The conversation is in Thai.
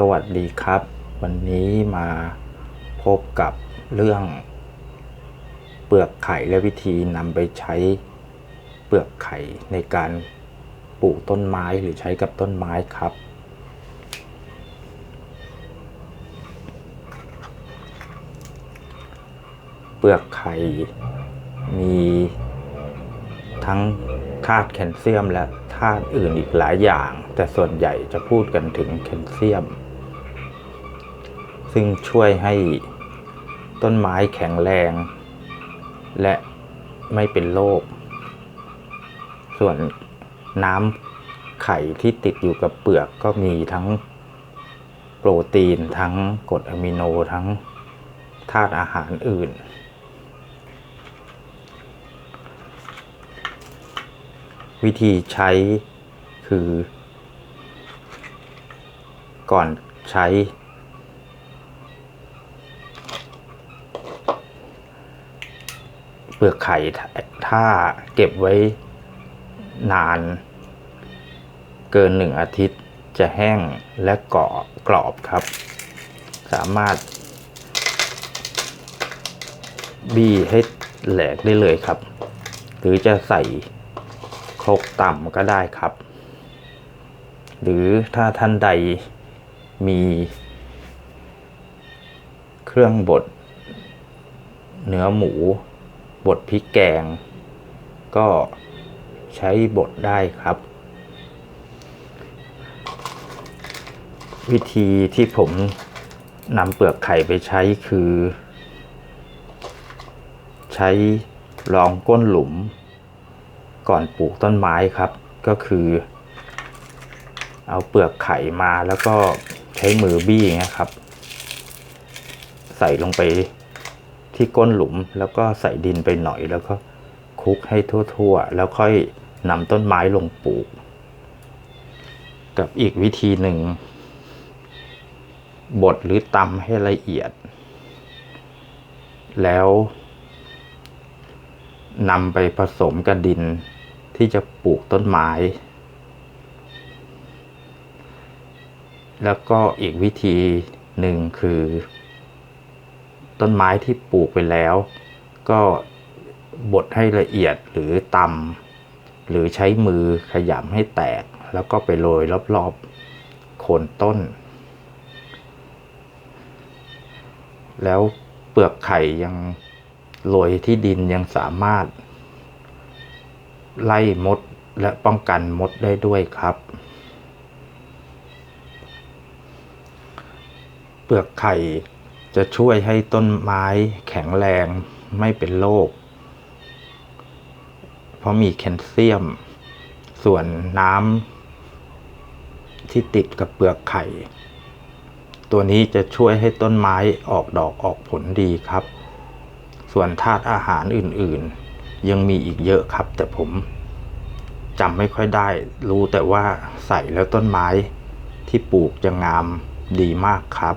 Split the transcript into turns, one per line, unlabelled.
สวัสดีครับ วันนี้มาพบกับเรื่อง เปลือกไข่และวิธีนำไปใช้เปลือกไข่ในการปลูกต้นไม้หรือใช้กับต้นไม้ครับ เปลือกไข่มีทั้งธาตุแคลเซียมและธาตุอื่นอีกหลายอย่าง แต่ส่วนใหญ่จะพูดกันถึงแคลเซียม ซึ่งช่วยให้ต้นไม้แข็งแรง และไม่เป็นโรค ส่วนน้ำไข่ที่ติดอยู่กับเปลือกก็มีทั้งโปรตีนทั้งกรดอะมิโนทั้งธาตุอาหารอื่น วิธีใช้คือ ก่อนใช้ เปลือกไข่ถ้าเก็บไว้นาน เกินหนึ่งอาทิตย์จะแห้งและเกรอบกรอบครับ สามารถ บี้ให้แหลกได้เลยครับ หรือจะใส่ครกต่ำก็ได้ครับ หรือถ้าท่านใดมีเครื่องบดเนื้อหมู บดพริกแกง ก็ใช้บดได้ครับ วิธีที่ผมนำเปลือกไข่ไปใช้คือ ใช้รองก้นหลุม ก่อนปลูกต้นไม้ครับ ก็คือ เอาเปลือกไข่มาแล้วก็ใช้มือบี้อย่างนี้ครับ ใส่ลงไป ที่ก้นหลุมแล้วก็ใส่ดินไปหน่อยแล้วก็คลุกให้ทั่วๆ แล้วค่อยนำต้นไม้ลงปลูก กับอีกวิธีหนึ่งบดหรือตำให้ละเอียด แล้วนำไปผสมกับดินที่จะปลูกต้นไม้ แล้วก็อีกวิธีหนึ่งคือ ต้นไม้ที่ปลูกไปแล้ว ก็บดให้ละเอียดหรือตำหรือใช้มือขยำให้แตก แล้วก็ไปโรยรอบๆโคนต้น แล้วเปลือกไข่ยังโรยที่ดินยังสามารถ ไล่มดและป้องกันมดได้ด้วยครับ เปลือกไข่ จะช่วยให้ต้นไม้แข็งแรงไม่เป็นโรคเพราะมีแคลเซียม ส่วนน้ำที่ติดกับเปลือกไข่ ตัวนี้จะช่วยให้ต้นไม้ออกดอกออกผลดีครับ ส่วนธาตุอาหารอื่นๆ ยังมีอีกเยอะครับ แต่ผมจำไม่ค่อยได้ รู้แต่ว่าใส่แล้วต้นไม้ที่ปลูกจะงามดีมากครับ